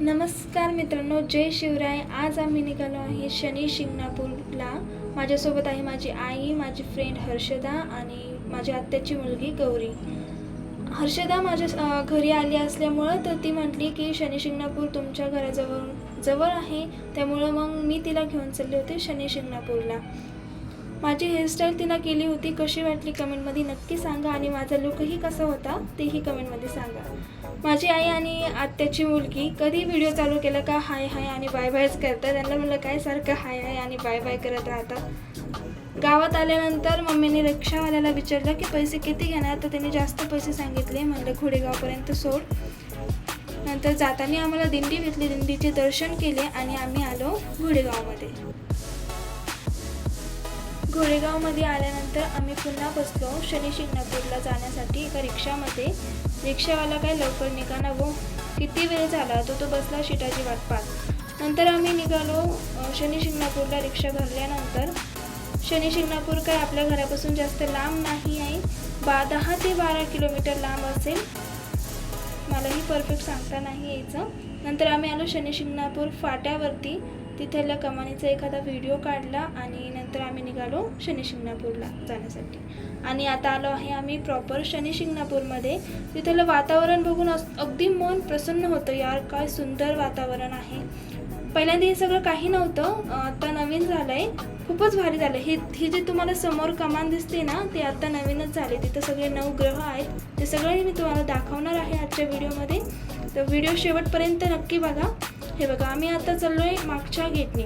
नमस्कार मित्रांनो जय शिवराय. आज आम्ही निघालो आहे शनी शिंगणापूरला. माझ्यासोबत आहे माझी आई माझी फ्रेंड हर्षदा आणि माझी आत्याची मुलगी गौरी. हर्षदा माझ्या घरी आली असल्यामुळं तर ती म्हटली की शनी शिंगणापूर तुमच्या घराजवळ जवळ आहे. त्यामुळं मग मी तिला घेऊन चालले होते शनी शिंगणापूरला. माझी हेअरस्टाईल तिला केली होती. कशी वाटली कमेंटमध्ये नक्की सांगा आणि माझा लुकही कसा होता तेही कमेंटमध्ये सांगा. माझी आई आणि आत्याची मुलगी कधी व्हिडिओ चालू केला का हाय हाय आणि बाय बायच करतात? त्यांना म्हणलं काय सारखं हाय हाय आणि बाय बाय करत राहतात गावात आल्यानंतर मम्मीने रिक्षावाल्याला विचारलं की पैसे किती घेणार? तर त्यांनी जास्त पैसे सांगितले. म्हणलं घोडेगावपर्यंत सोड. नंतर जाताना आम्हाला दिंडी भेटली दिंडीचे दर्शन केले आणि आम्ही आलो घोडेगावमध्ये. गोरेगावमध्ये आल्यानंतर आम्ही पुन्हा बसलो शनी शिंगणापूरला जाण्यासाठी. एका रिक्षामध्ये. रिक्षावाला काय लवकर निघाना व किती वेळ झाला तो तो बसला शिटाची वाट पाहत. नंतर आम्ही निघालो अ, शनी शिंगणापूरला रिक्षा भरल्यानंतर शनी शिंगणापूर काय आपल्या घरापासून जास्त लांब नाही आहे. बा दहा ते बारा किलोमीटर लांब असेल. मलाही परफेक्ट सांगता नाही यायचं. नंतर आम्ही आलो शनी शिंगणापूर फाट्यावरती. तिथल्या कमानीचा एखादा व्हिडिओ काढला आणि तर आम्ही निघालो शनी शिंगणापूरला जाण्यासाठी. आणि आता आलो आहे आम्ही प्रॉपर शनी शिंगणापूरमध्ये. तिथलं वातावरण बघून अगदी मन प्रसन्न होतं यार काय सुंदर वातावरण आहे. पहिल्यांदा हे सगळं काही नव्हतं आता नवीन झालं आहे खूपच भारी झालं हे ही जे तुम्हाला समोर कमान दिसते ना ते आता नवीनच झाले तिथं सगळे नऊ ग्रह आहेत. ते सगळे मी तुम्हाला दाखवणार आहे आजच्या व्हिडिओमध्ये. तर व्हिडिओ शेवटपर्यंत नक्की बघा. हे बघा आम्ही आता चाललो आहे मागच्या गेटने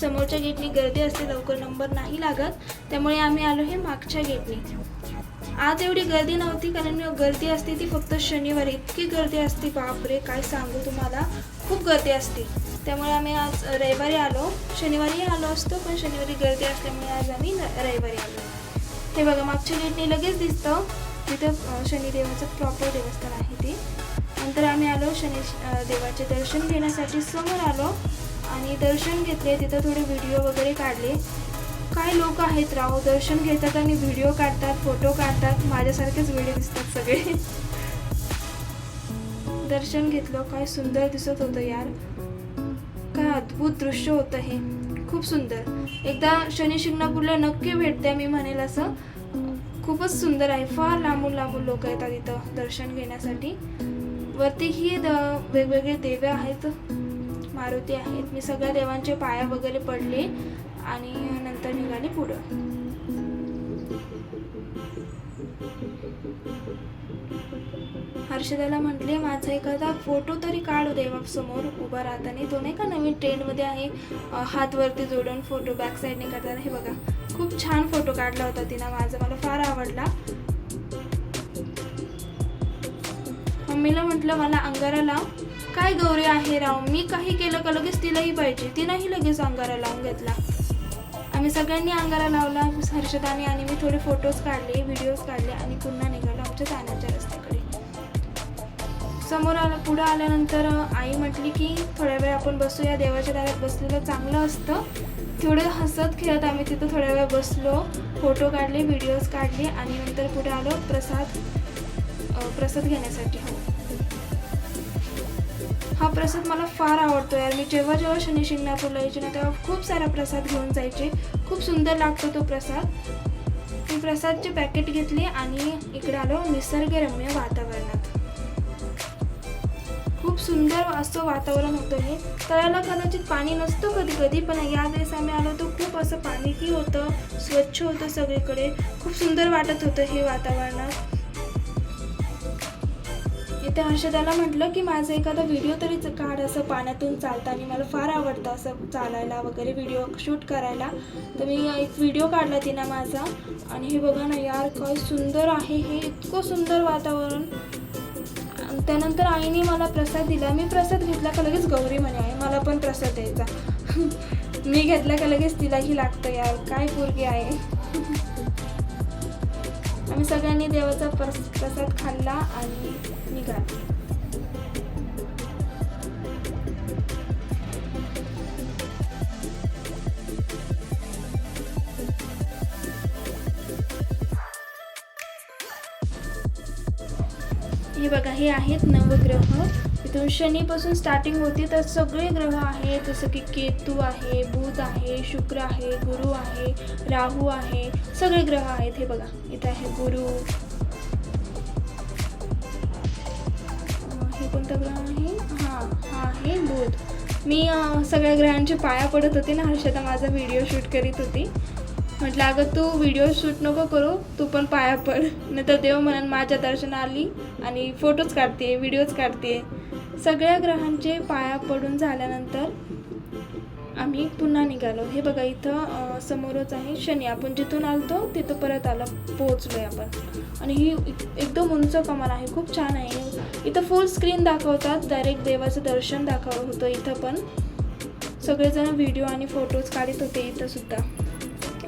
समोरच्या गेटनी गर्दी असते लवकर नंबर नाही लागत. त्यामुळे आम्ही आलो हे मागच्या गेटने आज एवढी गर्दी नव्हती कारण गर्दी असते ती फक्त शनिवारी. इतकी गर्दी असते बापरे काय सांगू तुम्हाला? खूप गर्दी असते. त्यामुळे आम्ही आज रविवारी आलो. शनिवारी आलो असतो पण शनिवारी गर्दी असल्यामुळे आज आम्ही रविवारी आलो. हे बघा मागच्या गेटने लगेच दिसतं. तिथं शनिदेवाचं प्रॉपर देवस्थान आहे ते. नंतर आम्ही आलो शनी देवाचे दर्शन घेण्यासाठी समोर आलो. आणि दर्शन घेतले तिथं थोडे व्हिडिओ वगैरे काढले. काय लोक आहेत राव? दर्शन घेतात आणि व्हिडिओ काढतात फोटो काढतात. माझ्यासारखेच व्हिडिओ दिसतात सगळे. दर्शन घेतलं काय सुंदर दिसत होतं यार. काय अद्भुत दृश्य होतं हे. खूप सुंदर. एकदा शनी शिंगणापूरला नक्की भेटते मी म्हणेल असं. खूपच सुंदर आहे. फार लांबून लांबून लोक येतात इथं दर्शन घेण्यासाठी. वरतीही द वेगवेगळे देवे आहेत. मारुती आहेत. मी सगळ्या देवांचे पाया वगैरे पडले आणि नंतर निघाले पुढं. हर्षदाला म्हटले माझा एखादा फोटो तरी काढ देवासमोर. उभा राहताना तो नाही का नवीन ट्रेंडमध्ये आहे. हातवरती हात वरती जोडून फोटो बॅक साईडने करताना. हे बघा खूप छान फोटो काढला होता तिनं माझा. मला फार आवडला. मम्मीला म्हटलं मला अंगारा लाव. काय गौरी आहे राव? मी काही केलं का लगेच तिलाही पाहिजे. तिनंही लगेच अंगारा लावून घेतला. आम्ही सगळ्यांनी अंगारा लावला हर्षदाने आणि मी थोडे फोटोज काढले व्हिडिओज काढले आणि पुन्हा निघालो आमच्या जाण्याच्या रस्त्याकडे. समोर आलं पुढं आल्यानंतर आई म्हटली की थोड्या वेळ आपण बसूया देवाच्या दारात बसलेलं चांगलं असतं. थोडं हसत खेळत आम्ही तिथं थोड्या वेळ बसलो फोटो काढले व्हिडिओज काढले आणि नंतर पुढे आलो प्रसाद प्रसाद घेण्यासाठी. हो हा प्रसाद मला फार आवडतो यार. मी जेव्हा जेव्हा शनी शिंगणापूरला यायचे ना तेव्हा खूप सारा प्रसाद घेऊन जायचे. खूप सुंदर लागतो तो प्रसाद. मी प्रसादचे पॅकेट घेतले आणि इकडे आलो निसर्गरम्य वातावरणात. खूप सुंदर असं वातावरण होतं हे. तळ्याला कदाचित पाणी नसतं कधी कधी पण यावेळेस आम्ही आलो तर खूप असं पाणीही होतं स्वच्छ होतं सगळीकडे. खूप सुंदर वाटत होतं हे वातावरणात. इथे हर्षदाला म्हटलं की माझा एखादा व्हिडिओ तरी काढ असं पाण्यातून चालताना. मला फार आवडतं असं चालायला वगैरे व्हिडिओ शूट करायला. तर मी एक व्हिडिओ काढला तिनं माझा. आणि हे बघा ना यार काय सुंदर आहे हे. इतकं सुंदर वातावरण. आणि त्यानंतर आईने मला प्रसाद दिला. मी प्रसाद घेतला का लगेच गौरी म्हणे आहे मला पण प्रसाद द्यायचा. मी घेतला का लगेच तिलाही लागतं यार. काय पोरगी आहे. आम्ही सगळ्यांनी देवाचा प्रस प्रसाद खाल्ला आणि निघालो. हे बघा हे आहेत नवग्रह. इथून शनीपासून स्टार्टिंग होती तर सगळे ग्रह आहेत जसं की केतू आहे बुध आहे शुक्र आहे गुरु आहे राहू आहे सगळे ग्रह आहेत हे बघा. इथं आहे गुरु. हे कोणता ग्रह आहे? हां हा आहे बुध. मी सगळ्या ग्रहांचे पाया पडत होते ना हर्षदा माझा व्हिडिओ शूट करीत होती. म्हटलं अगं तू व्हिडिओ शूट नको करू तू पण पाया पड. नाही तर देव म्हणून माझ्या दर्शन आली आणि फोटोज काढते व्हिडिओज काढते सगळ्या ग्रहांचे पाया पडून झाल्यानंतर आम्ही पुन्हा निघालो. हे बघा इथं समोरच आहे शनी. आपण जिथून आलतो तिथं परत आलं पोहोचलोय आपण. आणि ही एकदम उंच कमान आहे. खूप छान आहे. इथं फुल स्क्रीन दाखवतात. डायरेक्ट देवाचं दर्शन दाखवत होतं इथं पण. सगळेजण व्हिडिओ आणि फोटोज काढत होते इथंसुद्धा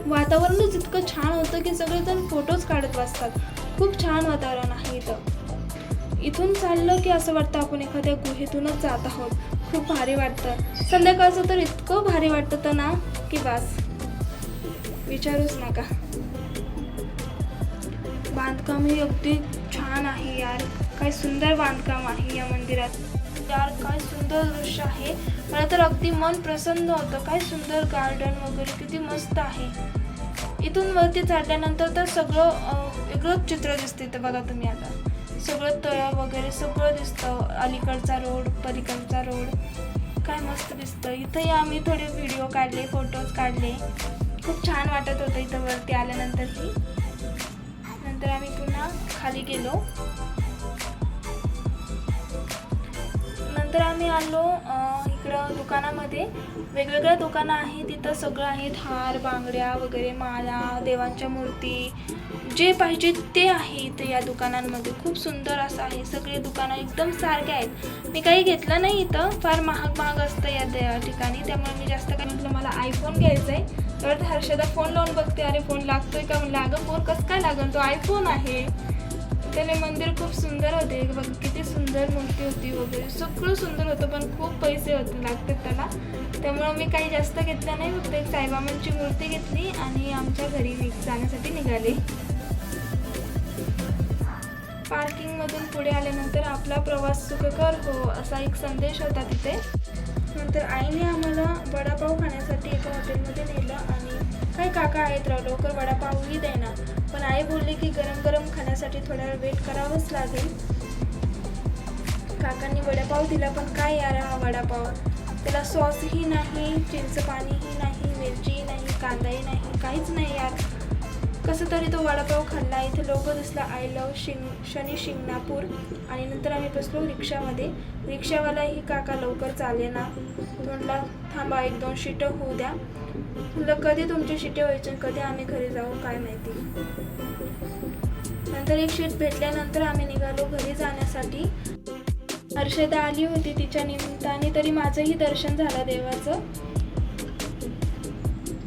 वातावरणच इतकं छान होतं की सगळेजण फोटोज काढत बसतात. खूप छान वातावरण आहे इथं. इथून चाललं की असं वाटतं आपण एखाद्या गुहेतूनच जात आहोत. खूप भारी वाटतं. संध्याकाळचं तर इतकं भारी वाटतं ना की बस. विचारूच नका. बांधकाम हे अगदी छान आहे यार. काय सुंदर बांधकाम आहे या मंदिरात. यार काय सुंदर दृश्य आहे. मला तर अगदी मन प्रसन्न होतं. काय सुंदर गार्डन वगैरे किती मस्त आहे. इथून वरती चढल्यानंतर तर सगळं वेगळंच चित्र दिसते इथं बघा तुम्ही आता. सगळं तळं वगैरे सगळं दिसतं. अलीकडचा रोड पलीकडचा रोड. काय मस्त दिसतं. इथंही आम्ही थोडे व्हिडिओ काढले फोटोज काढले. खूप छान वाटत होतं इथं वरती आल्यानंतरही नंतर आम्ही पुन्हा खाली गेलो. नंतर आम्ही आलो इकडं दुकानामध्ये. वेगवेगळ्या दुकानं आहेत. तिथं सगळं आहे हार बांगड्या वगैरे माला देवांच्या मूर्ती. जे पाहिजे ते आहे इथं या दुकानांमध्ये. खूप सुंदर असं आहे. सगळे दुकानं एकदम सारखे आहेत. मी काही घेतलं नाही इथं. फार महाग महाग असतं या ठिकाणी. त्यामुळे मी जास्त काय म्हटलं मला आयफोन घ्यायचा आहे तर हर्षदा फोन लावून बघते अरे फोन लागतोय का? म्हणलं अगं फोन कसं काय लागन? तो आयफोन आहे. त्याने मंदिर खूप सुंदर होते. बघ किती सुंदर मूर्ती होती वगैरे. सगळं सुंदर होतं पण खूप पैसे होते लागतात त्याला. त्यामुळं मी काही जास्त घेतलं नाही. फक्त एक साईबाबांची मूर्ती घेतली आणि आमच्या घरी जाण्यासाठी निघाले. पार्किंगमधून पुढे आल्यानंतर आपला प्रवास सुखकर हो असा एक संदेश होता तिथे. नंतर आईने आम्हाला वडापाव खाण्यासाठी एका हॉटेलमध्ये नेलं आणि काही काका आहेत राव लवकर वडापावही देणार. पण आई बोलली की गरम गरम खाण्यासाठी थोडा वेळ वेट करावंच लागेल. काकांनी वडापाव दिला पण काय यार हा वडापाव? त्याला सॉसही नाही चिंच पाणीही नाही मिरचीही नाही कांदाही नाही काहीच नाही यार. कसं तरी तो वडापाव खाल्ला. इथे लोगो दिसला. आय लव शिंग शनी शिंगणापूर. आणि नंतर आम्ही बसलो रिक्षामध्ये. रिक्षावालाही काका लवकर चाले ना. तो म्हटला थांबा एक दोन शिटं होऊ द्या. म्हटलं कधी तुमची शिटे व्हायची कधी आम्ही घरी जाऊ काय माहिती? नंतर एक शीट भेटल्यानंतर आम्ही निघालो घरी जाण्यासाठी. हर्षदा आली होती तिच्या निमित्ताने तरी माझंही दर्शन झालं देवाचं.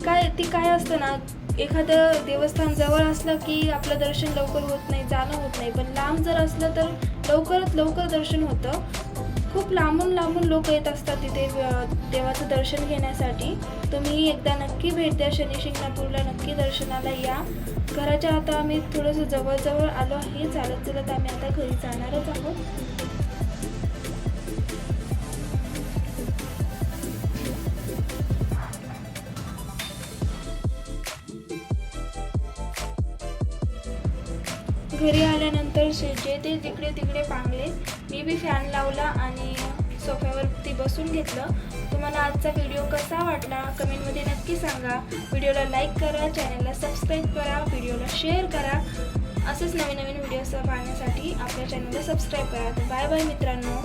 काय ती काय असतं ना एखादं देवस्थान जवळ असलं की आपलं दर्शन लवकर होत नाही जाणं होत नाही. पण लांब जर असलं तर लवकरात लवकर दर्शन होतं. खूप लांबून लांबून लोक येत असतात तिथे देवाचं दर्शन घेण्यासाठी. तुम्ही एकदा नक्की भेट द्या शनी शिंगणापूरला नक्की दर्शनाला या. घराच्या आता आम्ही थोडंसं जवळजवळ आलो आहे. चालत चालत आम्ही आता घरी जाणारच आहोत. घरी आल्यानंतर जे ते तिकडे तिकडे पांगले मी बी फॅन लावला आणि सोफ्यावरती बसून घेतलं. तुम्हाला आजचा व्हिडिओ कसा वाटला? कमेंटमध्ये नक्की सांगा. व्हिडिओला लाईक करा चॅनलला सबस्क्राईब करा व्हिडिओला शेअर करा. असेच नवीन नवीन व्हिडिओज पाहण्यासाठी आपल्या चॅनलला सबस्क्राईब करा. तर बाय बाय मित्रांनो.